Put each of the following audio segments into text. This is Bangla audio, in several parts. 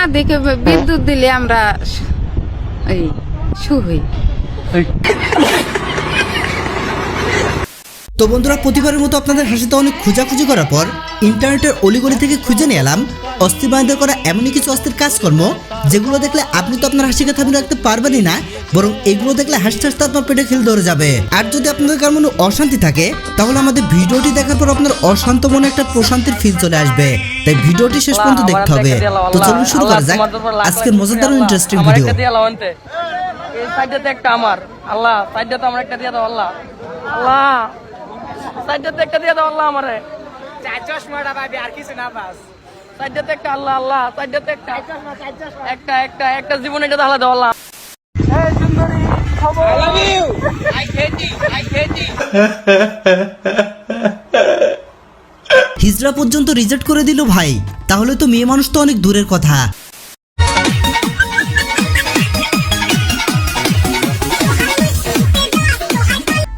না দেখে বিদ্যুৎ দিলে আমরা এই শু হই। তো বন্ধুরা প্রতিবারের মতো আপনাদের হাসিতে অনেক খোঁজাখুঁজি করার পর ইন্টারনেটের অলিগলি থেকে খুঁজে নিয়ে এলাম। অস্থিবাহিত করা এমনই কিছু অস্থির কাজকর্ম যেগুলো দেখলে আপনি তো আপনার হাসিকে থামিয়ে রাখতে পারবেনই না বরং এগুলো দেখলে হাসতে হাসতে আপনার পেটে খিল ধরে যাবে। আর যদি আপনাদের কার মনে অশান্তি থাকে তাহলে আমাদের ভিডিওটি দেখার পর আপনার অশান্ত মনে একটা প্রশান্তির ফিল চলে আসবে। তাই ভিডিওটি শেষ পর্যন্ত দেখতে হবে। তো চলুন শুরু করা যাক আজকের মজাদার ইন্টারেস্টিং ভিডিও একটা এই সাইডটাতে আমার। আল্লাহ সাইডটাতে আমার একটা দিয়ে দাও আল্লাহ। আল্লাহ। একটা দিয়ে দাও আল্লাহ আমারে। চার চশমাটা পাবি আর কিছু না পাস সাইডটাতে একটা আল্লাহ আল্লাহ সাইডটাতে একটা। একটা একটা একটা জীবন এটা তাহলে দাও আল্লাহ। এই সুন্দরী খবর। I love you I hate you I hate you হিজড়া পর্যন্ত রিজেক্ট করে দিল ভাই। তাহলে তো মেয়ে মানুষ তো অনেক দূরের কথা।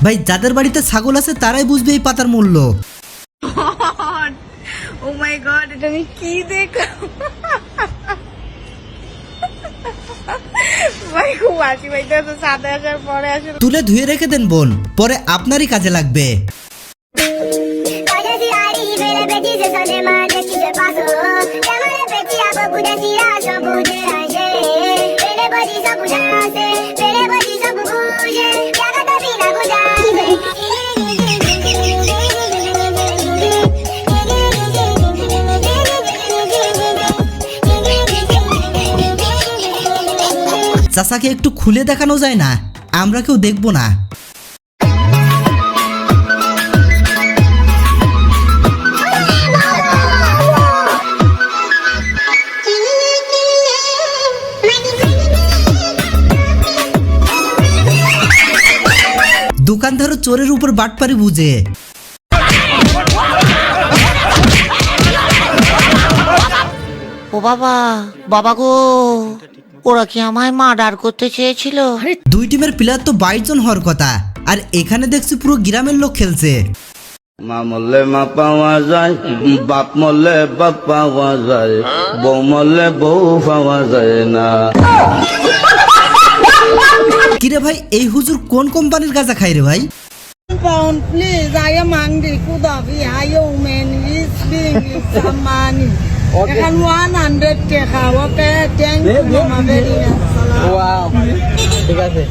ভাই যাদের বাড়িতে ছাগল আছে তারাই বুঝবে এই পাতার মূল্য। ও মাই গড এটা আমি কি দেখলাম? আসলে। তুলে ধুয়ে রেখে দেন বোন পরে আপনারই কাজে লাগবে। চাচাকে একটু খুলে দেখানো যায় না? আমরা কেউ দেখব না। দোকানদারও চোরের উপর বাটপারি বুঝে। ও বাবা বাবা গো। ওরা কি আমায় মার্ডার করতে চেয়েছিল দুই টিমের প্লেয়ার তো বাইশ জন হওয়ার কথা আর এখানে দেখছি পুরো গ্রামের লোক খেলছে মা মরলে মা পাওয়া যায় বাপ মরলে বাপ পাওয়া যায় বউ মরলে বউ পাওয়া যায় না কিরে ভাই এই হুজুর কোন কোম্পানির গাঁজা খাই রে ভাই pound, please. I am hungry. Could have been higher man is being some money. Okay. I can 100 take Okay, thank you, Mama. Very ঠিক আছে।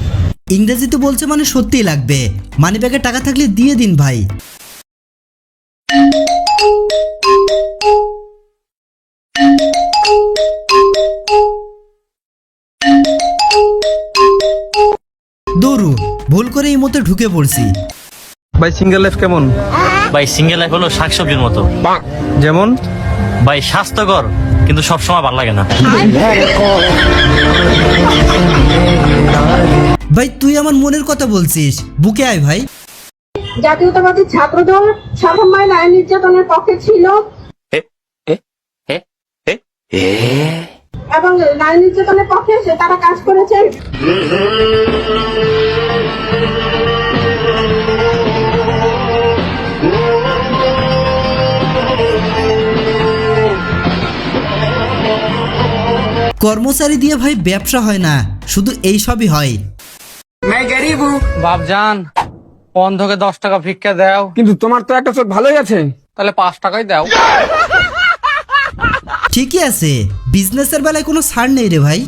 ইংরেজিতে বলছে মানে সত্যিই লাগবে। মানি ব্যাগে টাকা থাকলে দিয়ে দিন ভাই। দৌড়ু ভুল করে এই মতো ঢুকে পড়ছি। ভাই সিঙ্গেল লাইফ কেমন? ভাই সিঙ্গেল লাইফ হলো শাকসবজির মতো। যেমন? ভাই স্বাস্থ্যকর কিন্তু সবসময় ভালো লাগে না। ভাই তুই আমার মনের কথা বলছিস। বুকে আয় ভাই। জাতীয়তাবাদী ছাত্রদল সাফল্য নারী নির্যাতনের পক্ষে ছিল। এবং নারী নির্যাতনের পক্ষে সে তারা কাজ করেছে। কর্মচারী দিয়ে ভাই ব্যবসা হয় না শুধু এই সবই হয়। বাপজান অন্ধকে দশ টাকা ভিক্ষা দাও। কিন্তু তোমার তো একটা চোখ ভালোই আছে। তাহলে পাঁচ টাকাই দাও। ঠিকই আছে বিজনেসের বেলায় কোনো ছাড় নেই রে ভাই।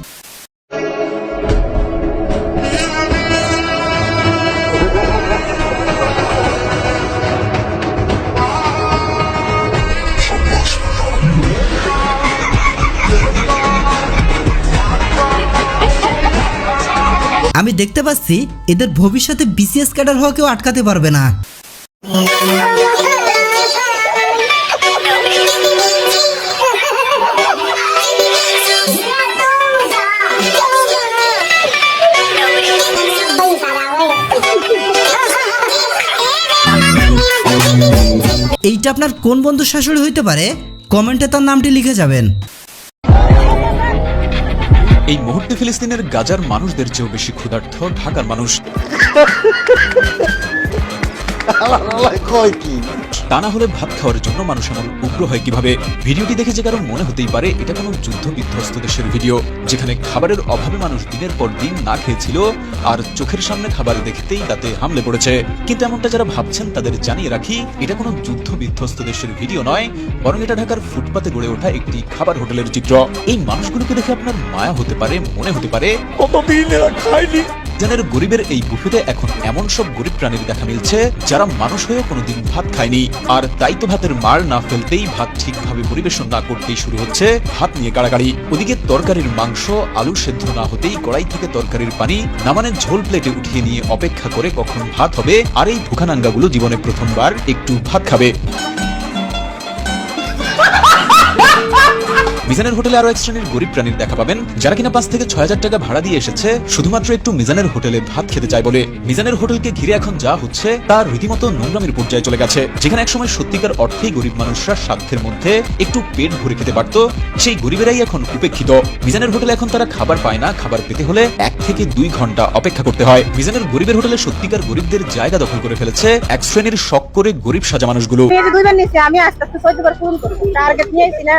আমি দেখতে পাচ্ছি এদের ভবিষ্যতে বিসিএস ক্যাডার হওয়া কেউ আটকাতে পারবে না। এইটা আপনার কোন বন্ধু শাশুড়ি হইতে পারে? কমেন্টে তার নামটি লিখে যাবেন। এই মুহূর্তে ফিলিস্তিনের গাজার মানুষদের চেয়েও বেশি ক্ষুধার্থ ঢাকার মানুষ। তা না হলে ভাত খাওয়ার জন্য মানুষ এমন উগ্র হয় কীভাবে? ভিডিওটি দেখে যে কারণ মনে হতেই পারে এটা কোনো যুদ্ধ বিধ্বস্ত দেশের ভিডিও যেখানে খাবারের অভাবে মানুষ দিনের পর দিন না খেয়েছিল আর চোখের সামনে খাবার দেখতেই তাতে হামলে পড়েছে। কিন্তু এমনটা যারা ভাবছেন তাদের জানিয়ে রাখি এটা কোনো যুদ্ধ বিধ্বস্ত দেশের ভিডিও নয় বরং এটা ঢাকার ফুটপাতে গড়ে ওঠা একটি খাবার হোটেলের চিত্র। এই মানুষগুলোকে দেখে আপনার মায়া হতে পারে মনে হতে পারে কতদিন এরা খায়নি? জানের গরিবের এই বুফেতে এখন এমন সব গরিব প্রাণীর দেখা মিলছে, যারা মানুষ হয়েও কোনোদিন ভাত খায়নি। আর তাই তো ভাতের মার না ফেলতেই ভাত ঠিকভাবে পরিবেশন না করতেই শুরু হচ্ছে ভাত নিয়ে কাড়াকাড়ি ওদিকে তরকারির মাংস, আলু সেদ্ধ না হতেই কড়াই থেকে তরকারির পানি নামানের ঝোল প্লেটে উঠিয়ে নিয়ে অপেক্ষা করে কখন ভাত হবে, আর এই ভুখানাঙ্গাগুলো জীবনে প্রথমবার একটু ভাত খাবে। মিজানের হোটেলে আরও এক শ্রেণির গরিব প্রাণীর দেখা পাবেন, যারা কিনা পাঁচ থেকে ছয় হাজার টাকা ভাড়া দিয়ে এসেছে, শুধুমাত্র একটু মিজানের হোটেলে ভাত খেতে চায় বলে। মিজানের হোটেলকে ঘিরে এখন যা হচ্ছে তার রীতিমতো নোংরামির পর্যায়ে চলে গেছে, যেখানে একসময় সত্যিকার অর্থেই গরিব মানুষরা সাধ্যের মধ্যে একটু পেট ভরে খেতে পারত, সেই গরিবেরাই এখন উপেক্ষিত। মিজানের হোটেলে এখন তারা খাবার পায় না, খাবার পেতে হলে এক থেকে দুই ঘণ্টা অপেক্ষা করতে হয়। মিজানের গরিবের হোটেলে সত্যিকার গরিবদের জায়গা দখল করে ফেলেছে এক শ্রেণির শখ করে গরিব সাজা মানুষগুলো মেয়েদের দুইবার নিচ্ছে আমি আস্তে আস্তে চোদ্দবার পূরণ করবো টার্গেট নিয়েছি না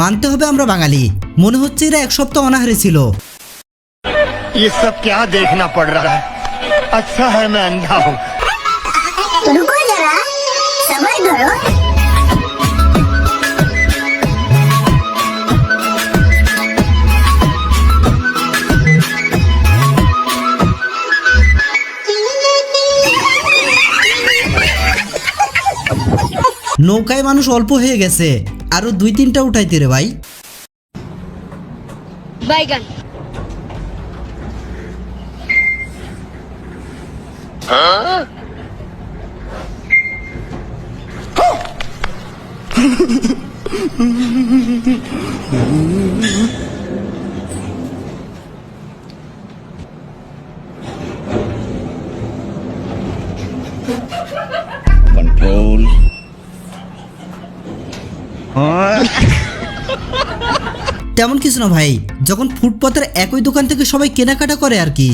মানতে হবে আমরা বাঙালি মনে হচ্ছে এরা এক সপ্তাহ অনাহারে ছিল ये सब क्या देखना पड़ रहा है अच्छा है मैं अंधा हूँ तो रुको जरा सबर करो নৌকায় মানুষ অল্প হয়ে গেছে। আরও দুই তিনটা উঠাইতে রে ভাই। বাইগান তেমন কিছু না ভাই। যখন ফুটপাতের একই দোকান থেকে সবাই কেনাকাটা করে আর কি।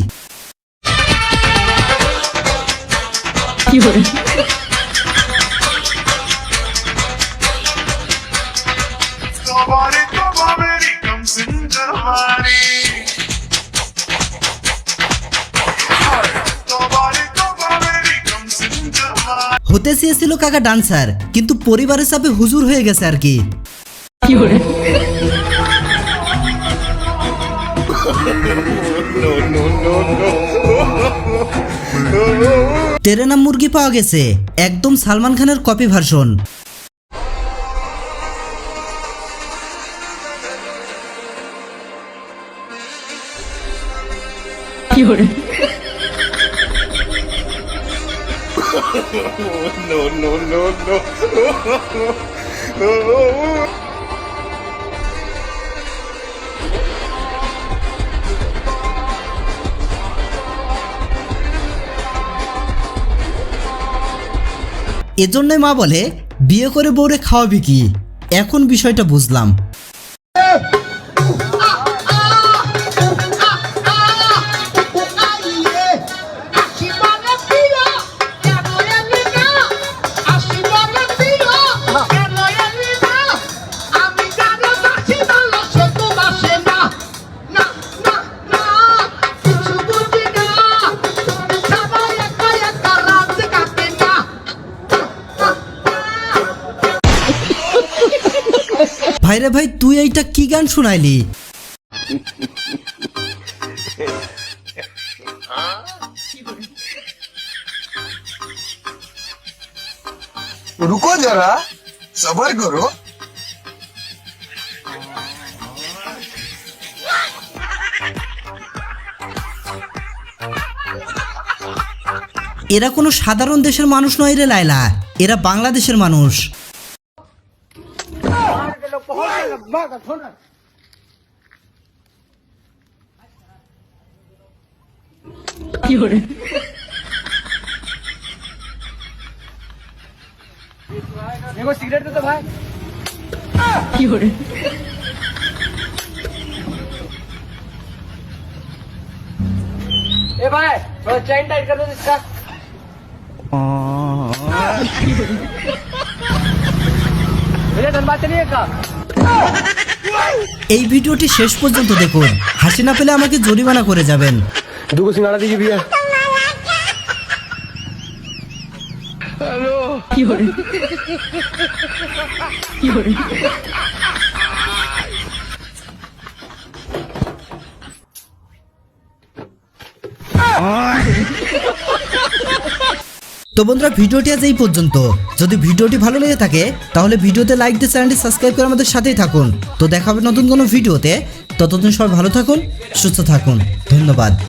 হতে চেয়েছিল কাকা ডান্সার কিন্তু পরিবারের চাপে হুজুর হয়ে গেছে আর কি। টেরেনা মুরগি পাওয়া গেছে একদম সালমান খানের কপি ভার্সন এজন্যই মা বলে বিয়ে করে বউরে খাওয়াবি কি? এখন বিষয়টা বুঝলাম। ভাইরে ভাই তুই এইটা কি গান শুনাইলি? রুকো যারা সবার করো। এরা কোনো সাধারণ দেশের মানুষ নয় রে লাইলা এরা বাংলাদেশের মানুষ। সিগারেট দে তো ভাই এ ভাই ওই চেইন টাইট করে দিস এটা ধনবাদ নিয়ে কা এই ভিডিওটি শেষ পর্যন্ত দেখুন। হাসি না পেলে আমাকে জরিমানা করে যাবেন। দুগো সিঙ্গাড়া দিয়ে বিয়া। তো বন্ধুরা, ভিডিওটি আজ এই পর্যন্ত। যদি ভিডিওটি ভালো লেগে থাকে, তাহলে ভিডিওতে লাইক দিয়ে চ্যানেলটি সাবস্ক্রাইব করে আমাদের সাথেই থাকুন। তো দেখা হবে নতুন কোনো ভিডিওতে। ততদিন সবাই ভালো থাকুন, সুস্থ থাকুন। ধন্যবাদ।